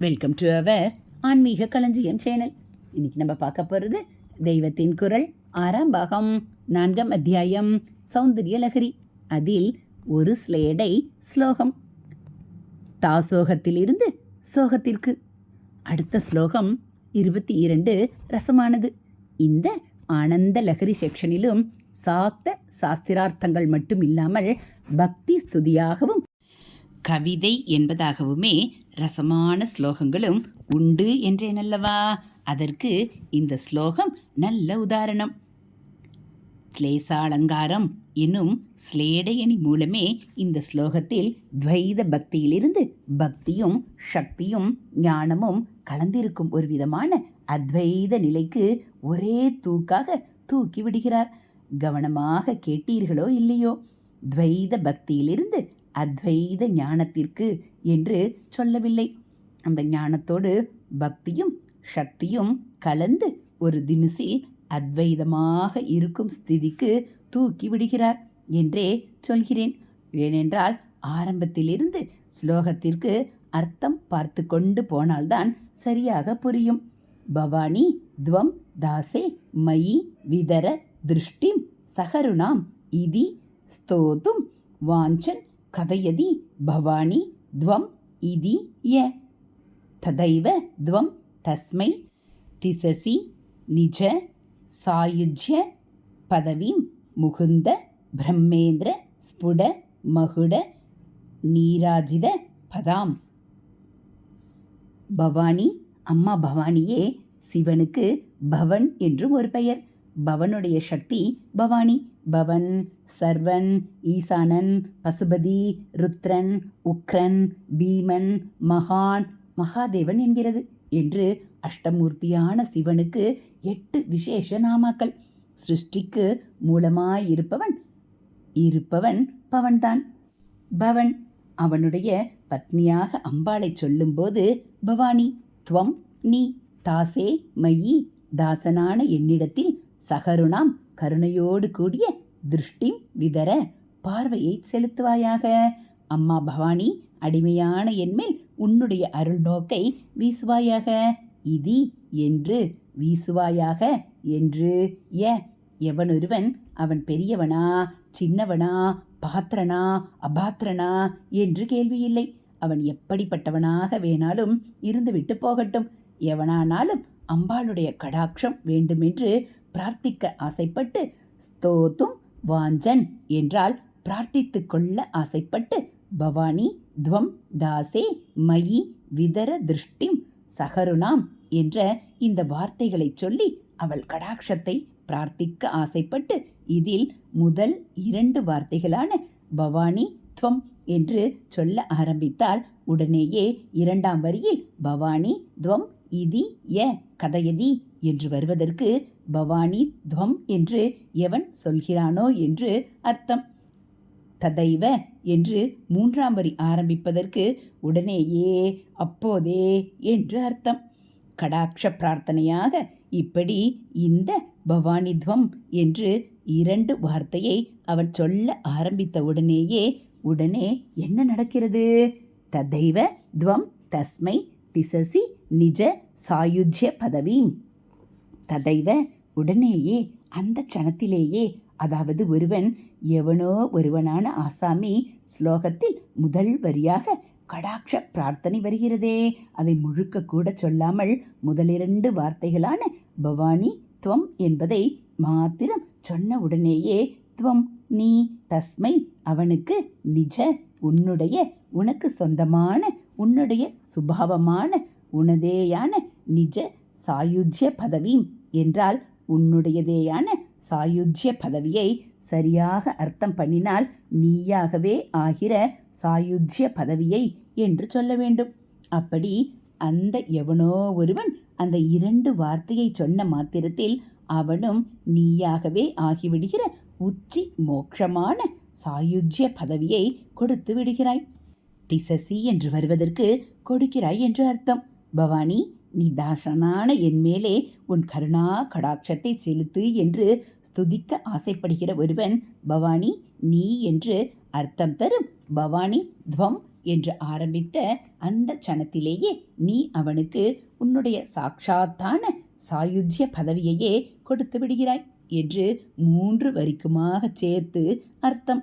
Welcome to our ஆன்மீக களஞ்சியம் channel இன்னைக்கு நம்ம பார்க்க போகிறது தெய்வத்தின் குரல் ஆறாம் பாகம் நான்காம் அத்தியாயம் சௌந்தரிய லகரி அதில் ஒரு ஸ்லேடை ஸ்லோகம். தாசோகத்திலிருந்து சோகத்திற்கு. அடுத்த ஸ்லோகம் இருபத்தி இரண்டு ரசமானது. இந்த ஆனந்த லகரி செக்ஷனிலும் சாக்த சாஸ்திரார்த்தங்கள் மட்டும் இல்லாமல் பக்தி ஸ்துதியாகவும் கவிதை என்பதாகவுமே ரசமான ஸ்லோகங்களும் உண்டு என்றேனல்லவா? அதற்கு இந்த ஸ்லோகம் நல்ல உதாரணம். ஸ்லேசாலங்காரம் என்னும் ஸ்லேடையணி மூலமே இந்த ஸ்லோகத்தில் துவைத பக்தியிலிருந்து பக்தியும் சக்தியும் ஞானமும் கலந்திருக்கும் ஒரு விதமான அத்வைத நிலைக்கு ஒரே தூக்காக தூக்கி விடுகிறார். கவனமாக கேட்டீர்களோ இல்லையோ? துவைத பக்தியிலிருந்து அத்வைத ஞானத்திற்கு என்று சொல்லவில்லை. அந்த ஞானத்தோடு பக்தியும் சக்தியும் கலந்து ஒரு தினசில் அத்வைதமாக இருக்கும் ஸ்திதிக்கு தூக்கி விடுகிறார் என்றே சொல்கிறேன். ஏனென்றால் ஆரம்பத்திலிருந்து ஸ்லோகத்திற்கு அர்த்தம் பார்த்து கொண்டு போனால்தான் சரியாக புரியும். பவானி துவம் தாசே மயி விதர திருஷ்டிம் சகருணாம் இதி ஸ்தோதும் வாஞ்சன் கதையதி பவானி துவம் இதி ய. ததைவ துவம் தஸ்மை திசசி நிஜ சாயுஜ்ய பதவிம் முகுந்த பிரம்மேந்திர ஸ்புட மகுட நீராஜித பதாம். பவானி அம்மா பவானியே சிவனுக்கு பவன் என்றும் ஒரு பெயர். பவனுடைய சக்தி பவானி. பவன் சர்வன் ஈசானன் பசுபதி ருத்ரன் உக்ரன் பீமன் மகான் மகாதேவன் என்கிறது என்று அஷ்டமூர்த்தியான சிவனுக்கு எட்டு விசேஷ நாமாக்கள். சிருஷ்டிக்கு மூலமாயிருப்பவன் இருப்பவன் பவன்தான். பவன் அவனுடைய பத்னியாக அம்பாளை சொல்லும்போது பவானி துவம் நீ தாசே மயி தாசனான என்னிடத்தில் சகருணாம் கருணையோடு கூடிய திருஷ்டி விதர பார்வையை செலுத்துவாயாக. அம்மா பவானி அடிமையான என்மேல் உன்னுடைய அருள் நோக்கை வீசுவாயாக. இதி என்று வீசுவாயாக என்று ய. எவனொருவன் அவன் பெரியவனா சின்னவனா பாத்திரனா அபாத்திரனா என்று கேள்வியில்லை. அவன் எப்படிப்பட்டவனாக வேணாலும் இருந்துவிட்டு போகட்டும். எவனானாலும் அம்பாளுடைய கடாட்சம் வேண்டுமென்று பிரார்த்திக்க ஆசைப்பட்டு ஸ்தோத்தும் வாஞ்சன் என்றால் பிரார்த்தித்து கொள்ள ஆசைப்பட்டு பவானி துவம் தாசே மயி விதர திருஷ்டிம் சகருணாம் என்ற இந்த வார்த்தைகளை சொல்லி அவள் கடாட்சத்தை பிரார்த்திக்க ஆசைப்பட்டு இதில் முதல் இரண்டு வார்த்தைகளான பவானி துவம் என்று சொல்ல ஆரம்பித்தால் உடனேயே இரண்டாம் வரியில் பவானி துவம் இதி ய கதையதி என்று வருவதற்கு பவானி துவம் என்று எவன் சொல்கிறானோ என்று அர்த்தம். ததைவ என்று மூன்றாம் வரி ஆரம்பிப்பதற்கு உடனேயே அப்போதே என்று அர்த்தம். கடாட்ச பிரார்த்தனையாக இப்படி இந்த பவானித்வம் என்று இரண்டு வார்த்தையை அவன் சொல்ல ஆரம்பித்த உடனேயே உடனே என்ன நடக்கிறது? ததைவ துவம் தஸ்மை திசசி நிஜ சாயுஜ்ய பதவீம் ததைவ உடனேயே அந்த சனத்திலேயே அதாவது ஒருவன் எவனோ ஒருவனான ஆசாமி ஸ்லோகத்தில் முதல் வரியாக கடாட்ச பிரார்த்தனை வருகிறதே. அதை முழுக்க கூட சொல்லாமல் முதலிரண்டு வார்த்தைகளான பவானி துவம் என்பதை மாத்திரம் சொன்ன உடனேயே துவம் நீ தஸ்மை அவனுக்கு நிஜ உன்னுடைய உனக்கு சொந்தமான உன்னுடைய சுபாவமான உனதேயான நிஜ சாயுஜ்ய பதவி என்றால் உன்னுடையதேயான சாயுஜ்ய பதவியை சரியாக அர்த்தம் பண்ணினால் நீயாகவே ஆகிற சாயுஜ்ய பதவியை என்று சொல்ல வேண்டும். அப்படி அந்த எவனோ ஒருவன் அந்த இரண்டு வார்த்தையை சொன்ன மாத்திரத்தில் அவனும் நீயாகவே ஆகிவிடுகிற உச்சி மோட்சமான சாயுஜ்ய பதவியை கொடுத்து விடுகிறாய். திசசி என்று வருவதற்கு கொடுக்கிறாய் என்று அர்த்தம். பவானி நீ தாசனான என் மேலே உன் கருணா கடாட்சத்தை செலுத்து என்று ஸ்துதிக்க ஆசைப்படுகிற ஒருவன் பவானி நீ என்று அர்த்தம் தரும் பவானி துவம் என்று ஆரம்பித்த அந்த சனத்திலேயே நீ அவனுக்கு உன்னுடைய சாட்சாத்தான சாயுஜ்ய பதவியையே கொடுத்து விடுகிறாய் என்று மூன்று வரிக்குமாக சேர்த்து அர்த்தம்.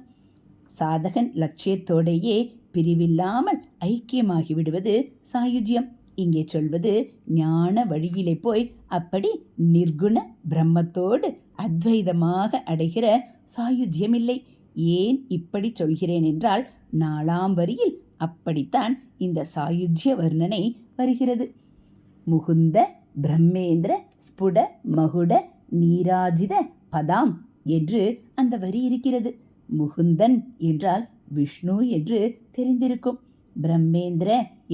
சாதகன் லட்சியத்தோடையே பிரிவில்லாமல் ஐக்கியமாகி விடுவது சாயுஜ்யம். இங்கே சொல்வது ஞான வழியிலே போய் அப்படி நிர்குண பிரம்மத்தோடு அத்வைதமாக அடைகிற சாயுஜ்யமில்லை. ஏன் இப்படி சொல்கிறேன் என்றால் நாலாம் வரியில் அப்படித்தான் இந்த சாயுஜ்ய வர்ணனை வருகிறது. முகுந்த பிரம்மேந்திர ஸ்புட மகுட நீராஜித பதாம் என்று அந்த வரி இருக்கிறது. முகுந்தன் என்றால் விஷ்ணு என்று தெரிந்திருக்கும். பிரம்மேந்திர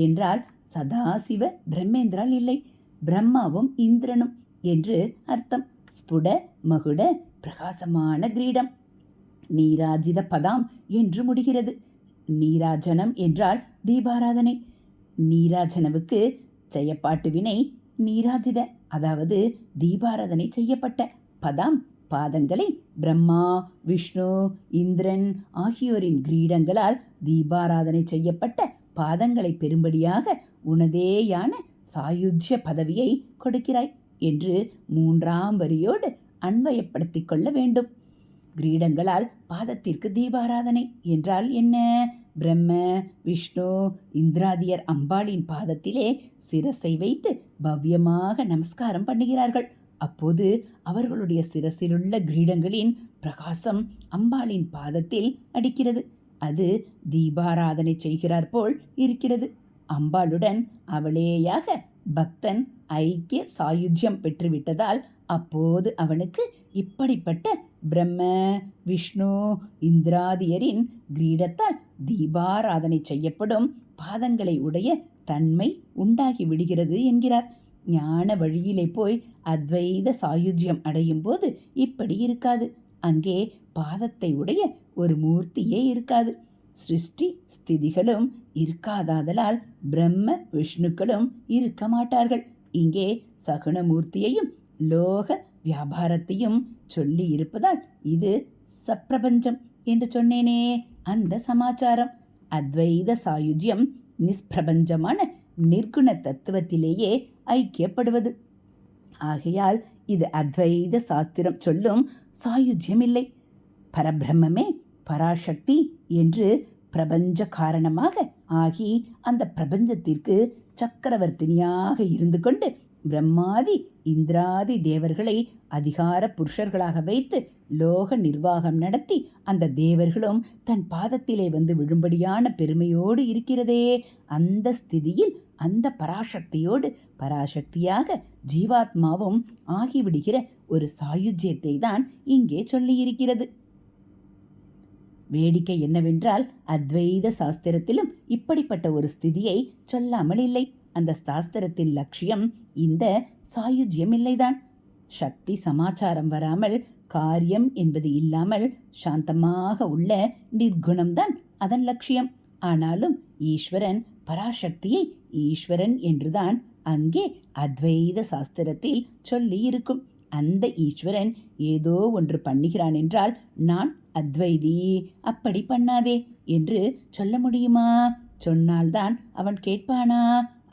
என்றால் சதாசிவ பிரம்மேந்திரால் இல்லை. பிரம்மாவும் இந்திரனும் என்று அர்த்தம். ஸ்புட மகுட பிரகாசமான கிரீடம். நீராஜித பதாம் என்று முடிகிறது. நீராஜனம் என்றால் தீபாராதனை. நீராஜனவுக்கு செய்யப்பாட்டு வினை நீராஜித அதாவது தீபாராதனை செய்யப்பட்ட பதாம். பாதங்களை பிரம்மா விஷ்ணு இந்திரன் ஆகியோரின் கிரீடங்களால் தீபாராதனை செய்யப்பட்ட பாதங்களை பெறும்படியாக உனதேயான சாயுஜ்ய பதவியை கொடுக்கிறாய் என்று மூன்றாம் வரியோடு அன்வயப்படுத்தி கொள்ள வேண்டும். கிரீடங்களால் பாதத்திற்கு தீபாராதனை என்றால் என்ன? பிரம்ம விஷ்ணு இந்திராதியர் அம்பாளின் பாதத்திலே சிரசை வைத்து பவ்யமாக நமஸ்காரம் பண்ணுகிறார்கள். அப்போது அவர்களுடைய சிரசிலுள்ள கிரீடங்களின் பிரகாசம் அம்பாளின் பாதத்தில் அடிக்கிறது. அது தீபாராதனை செய்கிறார் போல் இருக்கிறது. அம்பாளுடன் அவளேயாக பக்தன் ஐக்கிய சாயுஜ்யம் பெற்றுவிட்டதால் அப்போது அவனுக்கு இப்படிப்பட்ட பிரம்ம விஷ்ணு இந்திராதியரின் கிரீடத்தால் தீபாராதனை செய்யப்படும் பாதங்களை உடைய தன்மை உண்டாகி விடுகிறது என்கிறார். ஞான வழியிலே போய் அத்வைத சாயுஜ்யம் அடையும் போது இப்படி இருக்காது. அங்கே பாதத்தை உடைய ஒரு மூர்த்தியே இருக்காது. சிருஷ்டி ஸ்திதிகளும் இருக்காதாதலால் பிரம்ம விஷ்ணுக்களும் இருக்க மாட்டார்கள். இங்கே சகுணமூர்த்தியையும் லோக வியாபாரத்தையும் சொல்லி இருப்பதால் இது சப்பிரபஞ்சம் என்று சொன்னேனே அந்த சமாச்சாரம். அத்வைத சாயுஜ்யம் நிஸ்பிரபஞ்சமான நிர்குண தத்துவத்திலேயே ஐக்கியப்படுவது. ஆகையால் இது அத்வைத சாஸ்திரம் சொல்லும் சாயுஜ்யமில்லை. பரபிரம்மே பராசக்தி என்று பிரபஞ்ச காரணமாக ஆகி அந்த பிரபஞ்சத்திற்கு சக்கரவர்த்தினியாக இருந்து கொண்டு பிரம்மாதி இந்திராதி தேவர்களை அதிகார புருஷர்களாக வைத்து லோக நிர்வாகம் நடத்தி அந்த தேவர்களும் தன் பாதத்திலே வந்து விழும்படியான பெருமையோடு இருக்கிறதே. அந்த ஸ்திதியில் அந்த பராசக்தியோடு பராசக்தியாக ஜீவாத்மாவும் ஆகிவிடுகிற ஒரு சாயுஜ்யத்தை தான் இங்கே சொல்லியிருக்கிறது. வேடிக்கை என்னவென்றால் அத்வைத சாஸ்திரத்திலும் இப்படிப்பட்ட ஒரு ஸ்திதியை சொல்லாமல் இல்லை அந்த சாஸ்திரத்தின் லட்சியம் இந்த சாயுஜ்யம் இல்லைதான் சக்தி சமாச்சாரம் வராமல் காரியம் என்பது இல்லாமல் சாந்தமாக உள்ள நிர்குணம்தான் அதன் லட்சியம். ஆனாலும் ஈஸ்வரன் பராசக்தியை ஈஸ்வரன் என்றுதான் அங்கே அத்வைத சாஸ்திரத்தில் சொல்லி இருக்கும் அந்த ஈஸ்வரன் ஏதோ ஒன்று பண்ணுகிறான் என்றால் நான் அத்வைதி அப்படி பண்ணாதே என்று சொல்ல முடியுமா? சொன்னால்தான் அவன் கேட்பானா?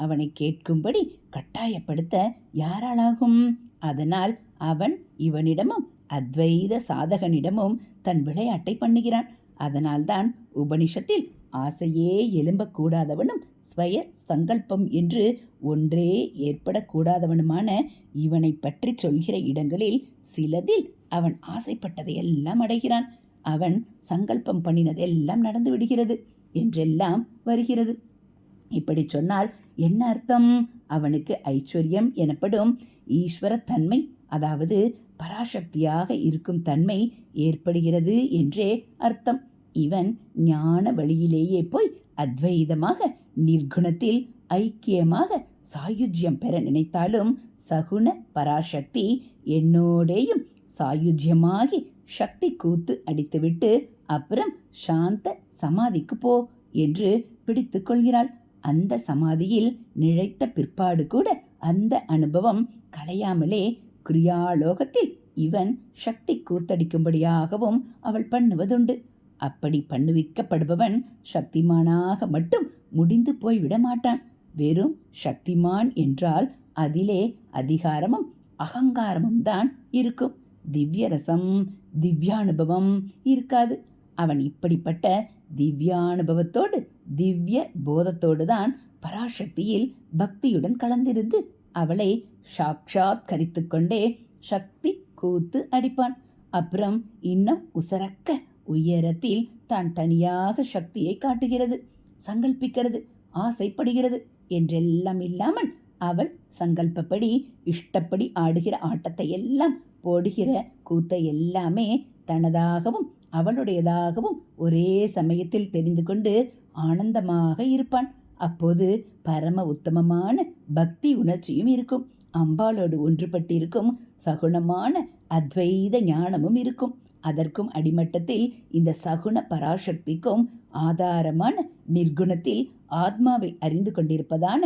அவனை கேட்கும்படி கட்டாயப்படுத்த யாராலாகும் அதனால் அவன் இவனிடமும் அத்வைத சாதகனிடமும் தன் விளையாட்டை பண்ணுகிறான். அதனால்தான் உபனிஷத்தில் ஆசையே எழும்பக்கூடாதவனும் ஸ்வய சங்கல்பம் என்று ஒன்றே ஏற்படக்கூடாதவனுமான இவனை பற்றி சொல்கிற இடங்களில் சிலதில் அவன் ஆசைப்பட்டதையெல்லாம் அடைகிறான். அவன் சங்கல்பம் பண்ணினதெல்லாம் நடந்து விடுகிறது என்றெல்லாம் வருகிறது. இப்படி சொன்னால் என்ன அர்த்தம்? அவனுக்கு ஐஸ்வர்யம் எனப்படும் ஈஸ்வர தன்மை அதாவது பராசக்தியாக இருக்கும் தன்மை ஏற்படுகிறது என்றே அர்த்தம். இவன் ஞான வழியிலேயே போய் அத்வைதமாக நிர்குணத்தில் ஐக்கியமாக சாயுஜ்யம் பெற நினைத்தாலும் சகுண பராசக்தி என்னோடேயும் சாயுஜ்யமாகி சக்தி கூத்து அடித்துவிட்டு அப்புறம் சாந்த சமாதிக்கு போ என்று பிடித்து கொள்கிறாள். அந்த சமாதியில் நிழைத்த பிற்பாடு கூட அந்த அனுபவம் கலையாமலே கிரியாலோகத்தில் இவன் சக்தி கூத்தடிக்கும்படியாகவும் அவள் பண்ணுவதுண்டு. அப்படி பண்ணுவிக்கப்படுபவன் சக்திமானாக மட்டும் முடிந்து போய் மாட்டான் வெறும் சக்திமான் என்றால் அதிலே அதிகாரமும் அகங்காரமும் தான் இருக்கும். திவ்யரசம் திவ்யானுபவம் இருக்காது. அவன் இப்படிப்பட்ட திவ்யானுபவத்தோடு திவ்ய போதத்தோடு தான் பராசக்தியில் பக்தியுடன் கலந்திருந்து அவளை சாக்ஷாத் கரித்து கொண்டே சக்தி கூத்து அடிப்பான். அப்புறம் இன்னும் உசரக்க உயரத்தில் தான் தனியாக சக்தியை காட்டுகிறது சங்கல்பிக்கிறது ஆசைப்படுகிறது என்றெல்லாம் இல்லாமல் அவள் சங்கல்பப்படி இஷ்டப்படி ஆடுகிற ஆட்டத்தை எல்லாம் போடுகிற கூத்தை எல்லாமே தனதாகவும் அவளுடையதாகவும் ஒரே சமயத்தில் தெரிந்து கொண்டு ஆனந்தமாக இருப்பான். அப்போது பரம உத்தமமான பக்தி உணர்ச்சியும் இருக்கும். அம்பாளோடு ஒன்றுபட்டிருக்கும் சகுணமான அத்வைத ஞானமும் இருக்கும். அதற்கும் அடிமட்டத்தில் இந்த சகுண பராசக்திக்கும் ஆதாரமான நிர்குணத்தில் ஆத்மாவை அறிந்து கொண்டிருப்பதான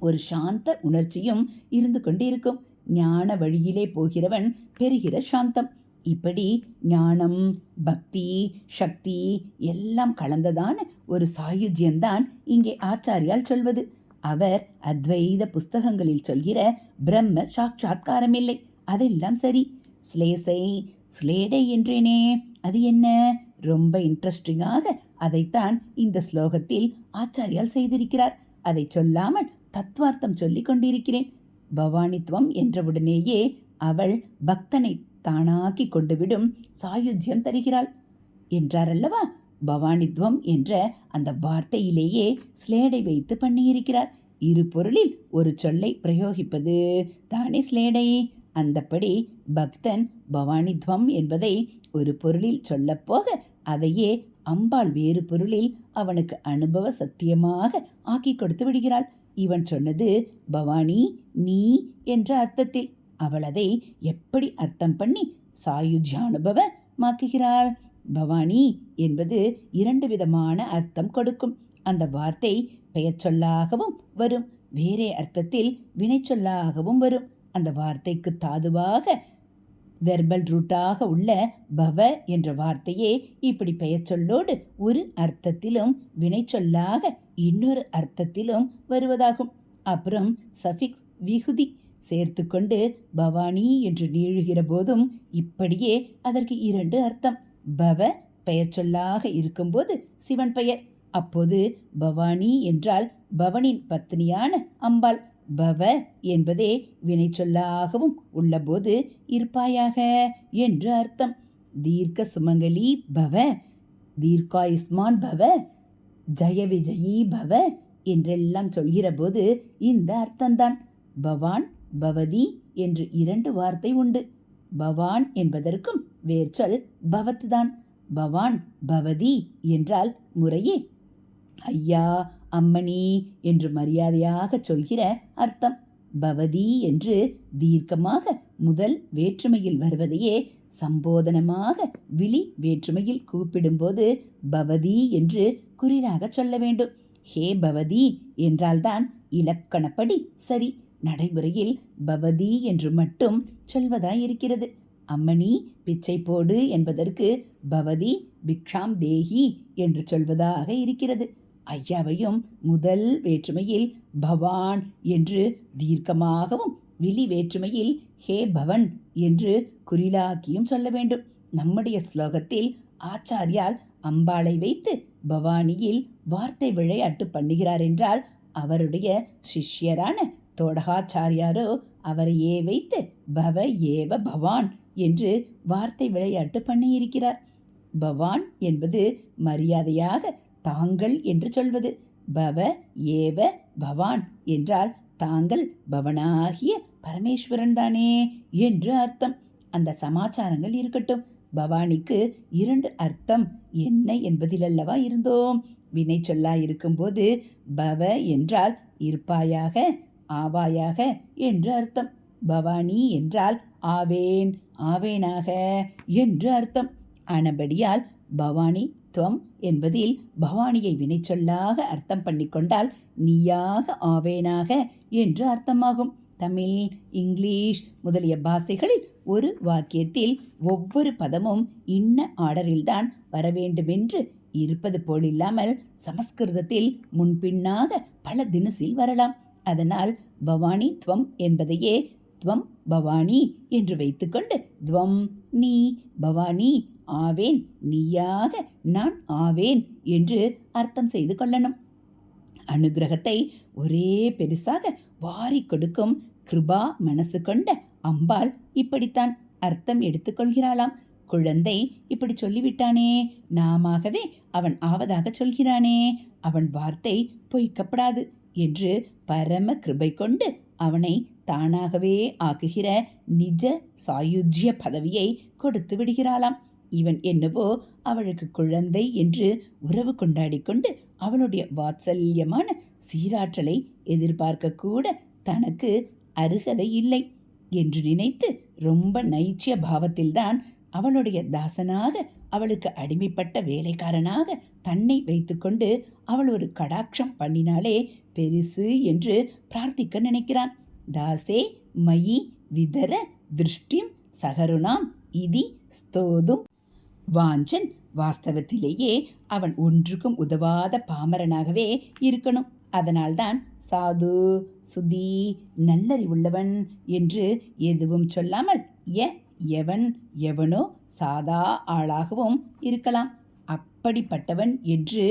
ஒரு சாந்த உணர்ச்சியும் இருந்து கொண்டிருக்கும். ஞான வழியிலே போகிறவன் பெறுகிற சாந்தம். இப்படி ஞானம் பக்தி சக்தி எல்லாம் கலந்ததான ஒரு சாயுஜ்யந்தான் இங்கே ஆச்சாரியால் சொல்வது. அவர் அத்வைத புஸ்தகங்களில் சொல்கிற பிரம்ம சாட்சாத்காரம் இல்லை அதெல்லாம் சரி. ஸ்லேசை ஸ்லேடை என்றேனே அது என்ன? ரொம்ப இன்ட்ரெஸ்டிங்காக அதைத்தான் இந்த ஸ்லோகத்தில் ஆச்சாரியால் செய்திருக்கிறார். அதை சொல்லாமல் தத்துவார்த்தம் சொல்லிக் கொண்டிருக்கிறேன். பவானித்துவம் என்றவுடனேயே அவள் பக்தனை தானாக்கி கொண்டுவிடும் சாயுஜ்யம் தருகிறாள். என்றாரல்லவா? பவானித்வம் என்ற அந்த வார்த்தையிலேயே ஸ்லேடை வைத்து பண்ணியிருக்கிறார். இரு பொருளில் ஒரு சொல்லை பிரயோகிப்பது தானே ஸ்லேடை? அந்தப்படி பக்தன் பவானித்வம் என்பதை ஒரு பொருளில் சொல்லப்போக அதையே அம்பாள் வேறு பொருளில் அவனுக்கு அனுபவ சத்தியமாக ஆக்கி கொடுத்து விடுகிறாள். இவன் சொன்னது பவானி நீ என்ற அர்த்தத்தில். அவள் அதை எப்படி அர்த்தம் பண்ணி சாயுஜ்யானுபவ மாக்குகிறாள் பவானி என்பது இரண்டு விதமான அர்த்தம் கொடுக்கும். அந்த வார்த்தை பெயர் சொல்லாகவும் வரும். வேறே அர்த்தத்தில் வினைச்சொல்லாகவும் வரும். அந்த வார்த்தைக்கு தாதுவாக வெர்பல் ரூட்டாக உள்ள பவ என்ற வார்த்தையே இப்படி பெயர் சொல்லோடு ஒரு அர்த்தத்திலும் வினைச்சொல்லாக இன்னொரு அர்த்தத்திலும் வருவதாகும். அப்புறம் சஃபிக்ஸ் விகுதி சேர்த்து கொண்டு பவானி என்று நீழுகிற போதும் இப்படியே அதற்கு இரண்டு அர்த்தம். பவ பெயர் சொல்லாக இருக்கும்போது சிவன் பெயர். அப்போது பவானி என்றால் பவனின் பத்னியான அம்பாள். பவ என்பதே வினை சொல்லாகவும் உள்ளபோது இருப்பாயாக என்று அர்த்தம். தீர்க்க சுமங்கலி பவ தீர்க்காயுஸ்மான் பவ ஜய விஜயி பவ என்றெல்லாம் சொல்கிற போது இந்த அர்த்தம்தான். பவான் பவதி என்று இரண்டு வார்த்தை உண்டு. பவான் என்பதற்கும் வேர்ச்சொல் பவத் தான் பவான் பவதி என்றால் முறையே. ஐயா அம்மணி என்று மரியாதையாக சொல்கிற அர்த்தம். பவதி என்று தீர்க்கமாக முதல் வேற்றுமையில் வருவதையே சம்போதனமாக விழி வேற்றுமையில் கூப்பிடும்போது பவதி என்று குறிலாக சொல்ல வேண்டும். ஹே பவதி என்றால்தான் இலக்கணப்படி சரி. நடைமுறையில் பவதி என்று மட்டும் சொல்வதாயிருக்கிறது. அம்மணி பிச்சை போடு என்பதற்கு பவதி பிக்ஷாம் தேஹி என்று சொல்வதாக இருக்கிறது. ஐயாவையும் முதல் வேற்றுமையில் பவான் என்று தீர்க்கமாகவும் விழி வேற்றுமையில் ஹே பவன் என்று குறிலாக்கியும் சொல்ல வேண்டும். நம்முடைய ஸ்லோகத்தில் ஆச்சாரியால் அம்பாளை வைத்து பவானியில் வார்த்தை விளையாட்டு பண்ணுகிறார் என்றால் அவருடைய சிஷ்யரான தோடகாச்சாரியாரோ அவரையே வைத்து பவ ஏவ பவான் என்று வார்த்தை விளையாட்டு பண்ணியிருக்கிறார். பவான் என்பது மரியாதையாக தாங்கள் என்று சொல்வது. பவ ஏவ பவான் என்றால் தாங்கள் பவனாகிய பரமேஸ்வரன் தானே என்று அர்த்தம். அந்த சமாச்சாரங்கள் இருக்கட்டும். பவானிக்கு இரண்டு அர்த்தம் என்ன என்பதிலல்லவா இருந்தோம். வினை சொல்லா இருக்கும்போது பவ என்றால் இருப்பாயாக ஆவாயாக என்று அர்த்தம். பவானி என்றால் ஆவேன் ஆவேனாக என்று அர்த்தம். ஆனபடியால் பவானி துவம் என்பதில் பவானியை வினைச்சொல்லாக அர்த்தம் பண்ணிக்கொண்டால் நீயாக ஆவேனாக என்று அர்த்தமாகும். தமிழ் இங்கிலீஷ் முதலிய பாஷைகளில் ஒரு வாக்கியத்தில் ஒவ்வொரு பதமும் இன்ன ஆர்டரில்தான் வரவேண்டுமென்று இருப்பது போலில்லாமல் சமஸ்கிருதத்தில் முன்பின்னாக பல தினசில் வரலாம். அதனால் பவானி துவம் என்பதையே துவம் பவானி என்று வைத்துக்கொண்டு துவம் நீ பவானி ஆவேன் நீயாக நான் ஆவேன் என்று அர்த்தம் செய்து கொள்ளணும். அனுகிரகத்தை ஒரே பெருசாக வாரி கொடுக்கும் கிருபா மனசு கொண்ட அம்பாள் இப்படித்தான் அர்த்தம் எடுத்துக்கொள்கிறாளாம் குழந்தை இப்படி சொல்லிவிட்டானே நாமாகவே அவன் ஆவதாக சொல்கிறானே அவன் வார்த்தை பொய்க்கப்படாது. என்று பரம கிருபை கொண்டு அவனை தானாகவே ஆக்குகிற நிஜ சாயுஜ்ய பதவியை கொடுத்து விடுகிறாளாம். இவன் என்னவோ அவளுக்கு குழந்தை என்று உறவு கொண்டாடி கொண்டு அவளுடைய வாத்சல்யமான சீராற்றலை எதிர்பார்க்க கூட தனக்கு அருகதை இல்லை என்று நினைத்து ரொம்ப நைச்சிய பாவத்தில்தான் அவளுடைய தாசனாக அவளுக்கு அடிமைப்பட்ட வேலைக்காரனாக தன்னை வைத்துக்கொண்டு அவள் ஒரு கடாட்சம் பண்ணினாலே பெரிசு என்று பிரார்த்திக்க நினைக்கிறான். தாசே மயி விதர திருஷ்டிம் சகருணாம் இதி ஸ்தோதும். வாஞ்சன் வாஸ்தவத்திலேயே அவன் ஒன்றுக்கும் உதவாத பாமரனாகவே இருக்கணும். அதனால்தான் சாது சுதி நல்லறிவுள்ளவன் என்று எதுவும் சொல்லாமல் எ எவன் எவனோ சாதா ஆளாகவும் இருக்கலாம். அப்படிப்பட்டவன் என்று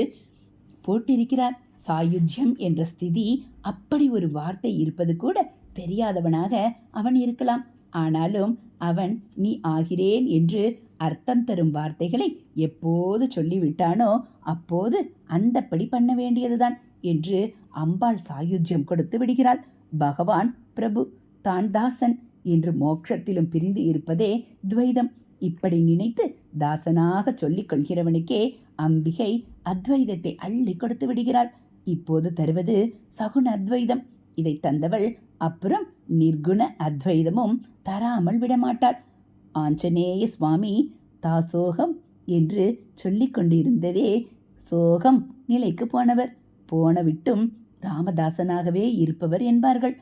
போட்டிருக்கிறார். சாயுஜ்யம் என்ற ஸ்திதி அப்படி ஒரு வார்த்தை இருப்பது கூட தெரியாதவனாக அவன் இருக்கலாம். ஆனாலும் அவன் நீ ஆகிறேன் என்று அர்த்தம் தரும் வார்த்தைகளை எப்போது சொல்லிவிட்டானோ அப்போது அந்தப்படி பண்ண வேண்டியதுதான் என்று அம்பாள் சாயுஜ்யம் கொடுத்து விடுகிறாள். பகவான் பிரபு தான் தாசன் என்று மோட்சத்திலும் பிரிந்து இருப்பதே துவைதம். இப்படி நினைத்து தாசனாக சொல்லிக் கொள்கிறவனுக்கே அம்பிகை அத்வைதத்தை அள்ளி கொடுத்து விடுகிறாள். இப்போது தருவது சகுன அத்வைதம். இதை தந்தவள் அப்புறம் நிர்குண அத்வைதமும் தராமல் விடமாட்டாள். ஆஞ்சநேய சுவாமி தாசோகம் என்று சொல்லிக் கொண்டிருந்ததே சோகம் நிலைக்கு போனவர். போன விட்டும் ராமதாசனாகவே இருப்பவர் என்பார்கள்.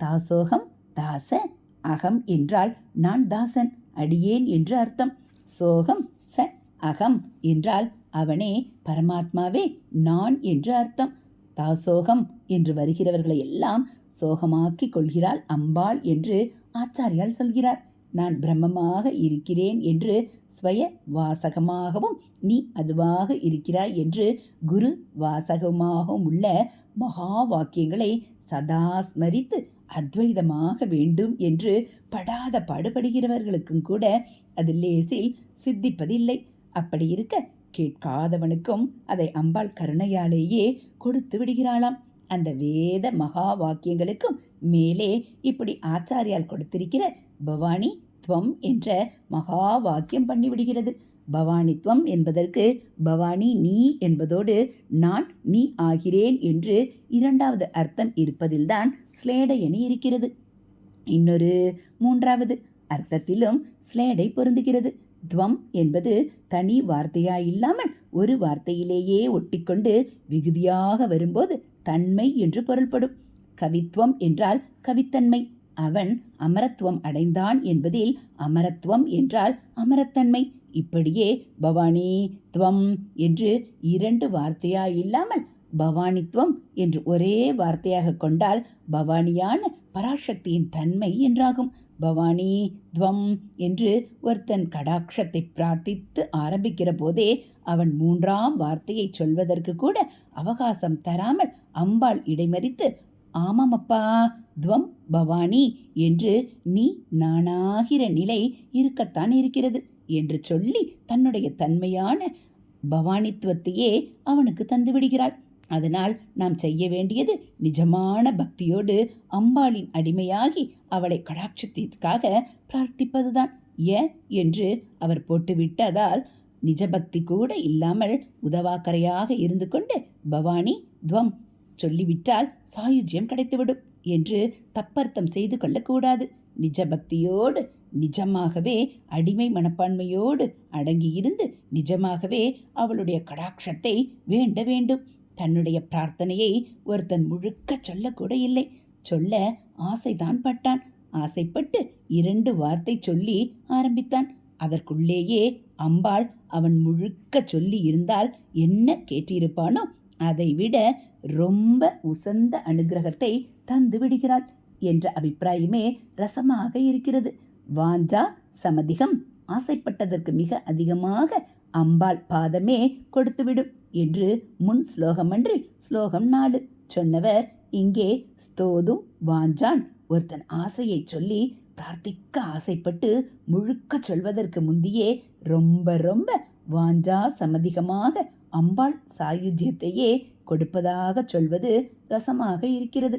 தாசோகம் தாச அகம் என்றால் நான் தாசன் அடியேன் என்று அர்த்தம். சோகம் ச அகம் என்றால் அவனே பரமாத்மாவே நான் என்று அர்த்தம். தாசோகம் என்று வருகிறவர்களை எல்லாம் சோகமாக்கிக் கொள்கிறாள் அம்பாள் என்று ஆச்சாரியால் சொல்கிறார். நான் பிரம்மமாக இருக்கிறேன் என்று ஸ்வய வாசகமாகவும் நீ அதுவாக இருக்கிறாய் என்று குரு வாசகமாகவும் உள்ள மகா வாக்கியங்களை சதா ஸ்மரித்து அத்வைதமாக வேண்டும் என்று படாத பாடுபடுகிறவர்களுக்கும் கூட அது லேசில் சித்திப்பதில்லை. அப்படி இருக்க கேட்காதவனுக்கும் அதை அம்பாள் கருணையாலேயே கொடுத்து விடுகிறாளாம். அந்த வேத மகா வாக்கியங்களுக்கும் மேலே இப்படி ஆச்சாரியால் கொடுத்திருக்கிற பவானி துவம் என்ற மகா வாக்கியம் பண்ணிவிடுகிறது. பவானித்வம் என்பதற்கு பவானி நீ என்பதோடு நான் நீ ஆகிறேன் என்று இரண்டாவது அர்த்தம் இருப்பதில்தான் ஸ்லேடையணி இருக்கிறது. இன்னொரு மூன்றாவது அர்த்தத்திலும் ஸ்லேடை பொருந்துகிறது. துவம் என்பது தனி வார்த்தையாயில்லாமல் ஒரு வார்த்தையிலேயே ஒட்டிக்கொண்டு விகுதியாக வரும்போது தன்மை என்று பொருள்படும். கவித்துவம் என்றால் கவித்தன்மை. அவன் அமரத்துவம் அடைந்தான் என்பதில் அமரத்துவம் என்றால் அமரத்தன்மை. இப்படியே பவானி துவம் என்று இரண்டு வார்த்தையாயில்லாமல் பவானித்துவம் என்று ஒரே வார்த்தையாக கொண்டால் பவானியான பராசக்தியின் தன்மை என்றாகும். பவானி துவம் என்று ஒருத்தன் கடாட்சத்தை பிரார்த்தித்து ஆரம்பிக்கிற போதே அவன் மூன்றாம் வார்த்தையை சொல்வதற்கு கூட அவகாசம் தராமல் அம்பாள் இடைமறித்து ஆமாமப்பா துவம் பவானி என்று நீ நானாகிற நிலை இருக்கத்தான் இருக்கிறது. என்று சொல்லி தன்னுடைய தன்மையான பவானித்துவத்தையே அவனுக்கு தந்துவிடுகிறாள் அதனால் நாம் செய்ய வேண்டியது நிஜமான பக்தியோடு அம்பாளின் அடிமையாகி அவளை கடாட்சத்திற்காக பிரார்த்திப்பதுதான். ஏ என்று அவர் போட்டுவிட்டதால் நிஜபக்தி கூட இல்லாமல் உதவாக்கரையாக இருந்து கொண்டு பவானி துவம் சொல்லிவிட்டால் சாயுஜ்யம் கிடைத்துவிடும் என்று தப்பர்த்தம் செய்து கொள்ளக்கூடாது. நிஜ பக்தியோடு நிஜமாகவே அடிமை மனப்பான்மையோடு அடங்கியிருந்து நிஜமாகவே அவளுடைய கடாட்சத்தை வேண்ட வேண்டும். தன்னுடைய பிரார்த்தனையை ஒருத்தன் முழுக்க சொல்லக்கூட இல்லை. சொல்ல ஆசைதான் பட்டான். ஆசைப்பட்டு இரண்டு வார்த்தை சொல்லி ஆரம்பித்தான். அதற்குள்ளேயே அம்பாள் அவன் முழுக்க சொல்லி இருந்தால் என்ன கேட்டிருப்பானோ அதைவிட ரொம்ப உசந்த அனுகிரகத்தை தந்து விடுகிறாள் என்ற அபிப்பிராயமே ரசமாக இருக்கிறது. வாஞ்சா சமதிகம். ஆசைப்பட்டதற்கு மிக அதிகமாக அம்பாள் பாதமே கொடுத்துவிடும் என்று முன் ஸ்லோகமன்றி ஸ்லோகம் நாலு சொன்னவர். இங்கே ஸ்தோதும் வாஞ்சான். ஒருத்தன் ஆசையை சொல்லி பிரார்த்திக்க ஆசைப்பட்டு முழுக்க சொல்வதற்கு முந்தியே ரொம்ப ரொம்ப வாஞ்சா சமதிகமாக அம்பாள் சாயுஜ்யத்தையே கொடுப்பதாக சொல்வது ரசமாக இருக்கிறது.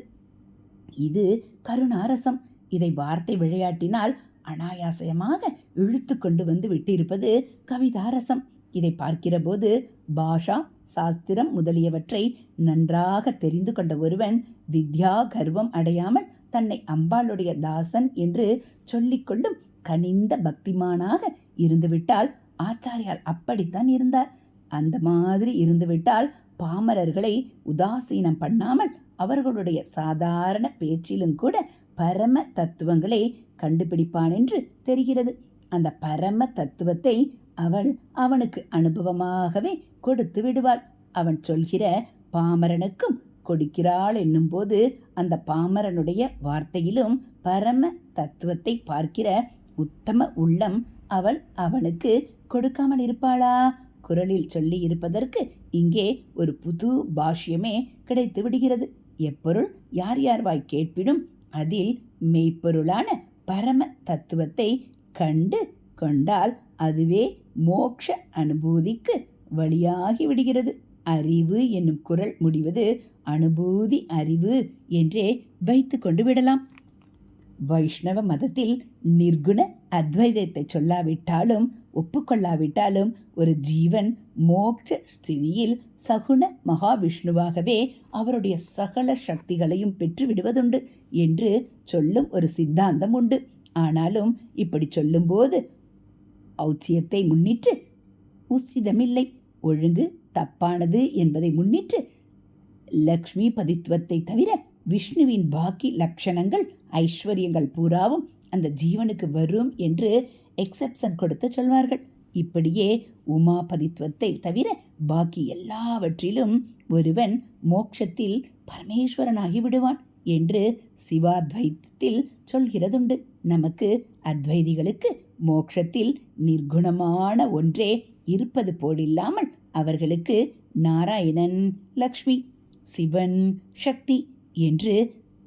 இது கருணாரசம். இதை வார்த்தை விளையாட்டினால் அனாயாசயமாக இழுத்து கொண்டு வந்து விட்டிருப்பது கவிதாரசம். இதை பார்க்கிறபோது பாஷா சாஸ்திரம் முதலியவற்றை நன்றாக தெரிந்து கொண்ட ஒருவன் வித்யா கர்வம் அடையாமல் தன்னை அம்பாளுடைய தாசன் என்று சொல்லிக்கொள்ளும் கனிந்த பக்திமானாக இருந்துவிட்டால் ஆச்சாரியார் அப்படித்தான் இருந்தார். அந்த மாதிரி இருந்துவிட்டால் பாமரர்களை உதாசீனம் பண்ணாமல் அவர்களுடைய சாதாரண பேச்சிலும் கூட பரம தத்துவங்களை கண்டுபிடிப்பான் என்று தெரிகிறது. அந்த பரம தத்துவத்தை அவள் அவனுக்கு அனுபவமாகவே கொடுத்து விடுவாள். அவன் சொல்கிற பாமரனுக்கும் கொடுக்கிறாள் என்னும்போது அந்த பாமரனுடைய வார்த்தையிலும் பரம தத்துவத்தை பார்க்கிற உத்தம உள்ளம் அவள் அவனுக்கு கொடுக்காமல் இருப்பாளா? குரலில் சொல்லி இருப்பதற்கு இங்கே ஒரு புது பாஷ்யமே கிடைத்து விடுகிறது. எப்பொருள் யார் யார் வாய் கேட்பினும் அதில் மெய்ப்பொருளான பரம தத்துவத்தை கண்டு கொண்டால் அதுவே மோக்ஷ அனுபூதிக்கு வழியாகி விடுகிறது. அறிவு என்னும் குரல் முடிவது அனுபூதி அறிவு என்றே வைத்து கொண்டு விடலாம். வைஷ்ணவ மதத்தில் நிர்குண அத்வைதத்தை சொல்லாவிட்டாலும் ஒப்புக்கொள்ளாவிட்டாலும் ஒரு ஜீவன் மோட்ச ஸ்திதியில் சகுண மகாவிஷ்ணுவாகவே அவருடைய சகல சக்திகளையும் பெற்று விடுவதுண்டு என்று சொல்லும் ஒரு சித்தாந்தம் உண்டு. ஆனாலும் இப்படி சொல்லும்போது ஔச்சியத்தை முன்னிட்டு உசிதமில்லை ஒழுங்கு தப்பானது என்பதை முன்னிட்டு லக்ஷ்மி பதித்துவத்தை தவிர விஷ்ணுவின் பாக்கி லட்சணங்கள் ஐஸ்வர்யங்கள் பூராவும் அந்த ஜீவனுக்கு வரும் என்று எக்ஸப்ஷன் கொடுத்து சொல்வார்கள். இப்படியே உமாபதித்துவத்தை தவிர பாக்கி எல்லாவற்றிலும் ஒருவன் மோட்சத்தில் பரமேஸ்வரனாகி விடுவான் என்று சிவாத்வைத்தத்தில் சொல்கிறதுண்டு. நமக்கு அத்வைதிகளுக்கு மோட்சத்தில் நிர்குணமான ஒன்றே இருப்பது போலில்லாமல் அவர்களுக்கு நாராயணன் லக்ஷ்மி சிவன் சக்தி என்று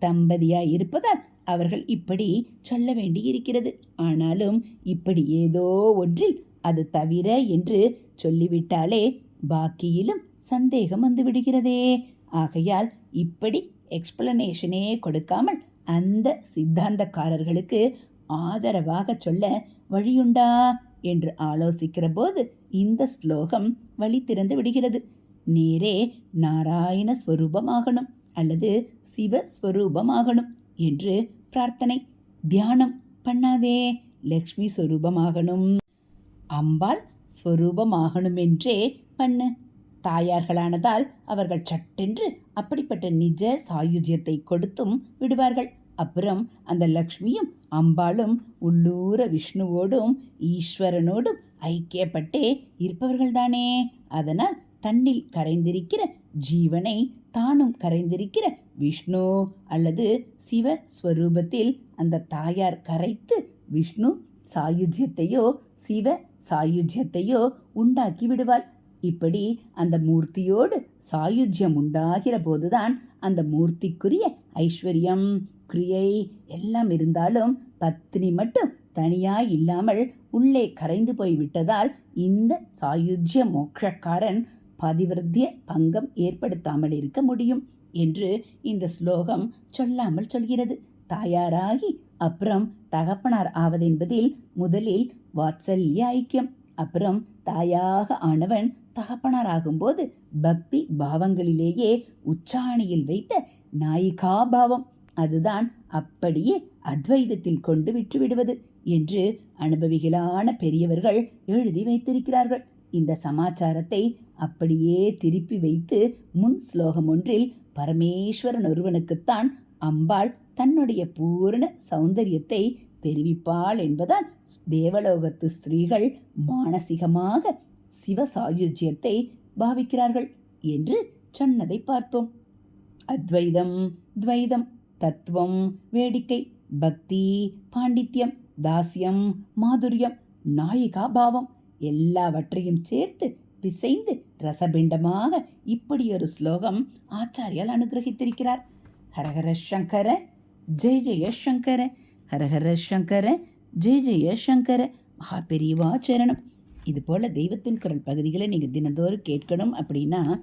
தம்பதியாய் இருப்பதால் அவர்கள் இப்படி சொல்ல வேண்டியிருக்கிறது. ஆனாலும் இப்படி ஏதோ ஒன்றில் அது தவிர என்று சொல்லிவிட்டாலே பாக்கியிலும் சந்தேகம் வந்து விடுகிறதே. ஆகையால் இப்படி எக்ஸ்பிளனேஷனே கொடுக்காமல் அந்த சித்தாந்தக்காரர்களுக்கு ஆதரவாக சொல்ல வழியுண்டா என்று ஆலோசிக்கிற போது இந்த ஸ்லோகம் வழி திறந்து விடுகிறது. நேரே நாராயண ஸ்வரூபமாகணும் அல்லது சிவஸ்வரூபமாகணும் என்று பிரார்த்தனை. தியானம் பண்ணாதே லக்ஷ்மி ஸ்வரூபமாகணும் அம்பாள் ஸ்வரூபமாகணுமென்றே பண்ணு. தாயார்களானதால் அவர்கள் சட்டென்று அப்படிப்பட்ட நிஜ சாயுஜ்யத்தை கொடுத்தும் விடுவார்கள். அப்புறம் அந்த லக்ஷ்மியும் அம்பாளும் உள்ளூர விஷ்ணுவோடும் ஈஸ்வரனோடும் ஐக்கியப்பட்டே இருப்பவர்கள்தானே. அதனால் தண்ணில் கரைந்திருக்கிற ஜீவனை தானும் கரைந்திருக்கிற விஷ்ணு அல்லது சிவ ஸ்வரூபத்தில் அந்த தாயார் கரைத்து விஷ்ணு சாயுஜ்யத்தையோ சிவ சாயுஜ்யத்தையோ உண்டாக்கி விடுவாள் இப்படி அந்த மூர்த்தியோடு சாயுஜ்யம் உண்டாகிற போதுதான் அந்த மூர்த்திக்குரிய ஐஸ்வர்யம் கிரியை எல்லாம் இருந்தாலும் பத்தினி மட்டும் தனியாய் இல்லாமல் உள்ளே கரைந்து போய் விட்டதால் இந்த சாயுஜ்ய மோட்சக்காரன் பதிவிரத்திய பங்கம் ஏற்படுத்தாமல் இருக்க முடியும் என்று இந்த ஸ்லோகம் சொல்லாமல் சொல்கிறது. தாயாராகி அப்புறம் தகப்பனார் ஆவதென்பதில் முதலில் வாத்சல்ய ஐக்கியம் அப்புறம் தாயாக ஆனவன் தகப்பனாராகும்போது பக்தி பாவங்களிலேயே உச்சாணியில் வைத்த நாயிகா பாவம். அதுதான் அப்படியே அத்வைதத்தில் கொண்டு விட்டு விடுவது என்று அனுபவிகளான பெரியவர்கள் எழுதி வைத்திருக்கிறார்கள். இந்த சமாச்சாரத்தை அப்படியே திருப்பி வைத்து முன் ஸ்லோகம் ஒன்றில் பரமேஸ்வரன் ஒருவனுக்குத்தான் அம்பாள் தன்னுடைய பூரண சௌந்தரியத்தை தெரிவிப்பாள் என்பதால் தேவலோகத்து ஸ்திரீகள் மானசீகமாக சிவசாயுஜ்யத்தை பாவிக்கிறார்கள் என்று சொன்னதை பார்த்தோம். அத்வைதம் துவைதம் தத்துவம் வேடிக்கை பக்தி பாண்டித்யம் தாஸ்யம் மாதுரியம் நாயிகா பாவம் எல்லாவற்றையும் சேர்த்து பிசைந்து ரசபிண்டமாக இப்படி ஒரு ஸ்லோகம் ஆச்சாரியால் அனுகிரகித்திருக்கிறார். ஹரஹர சங்கர ஜெய ஜெய சங்கர ஹரஹர சங்கர ஜெய ஜெய சங்கர மகா பெரியவா சரணம் தெய்வத்தின் குரல் பகுதிகளை நீங்கள் தினந்தோறும் கேட்கணும் அப்படின்னா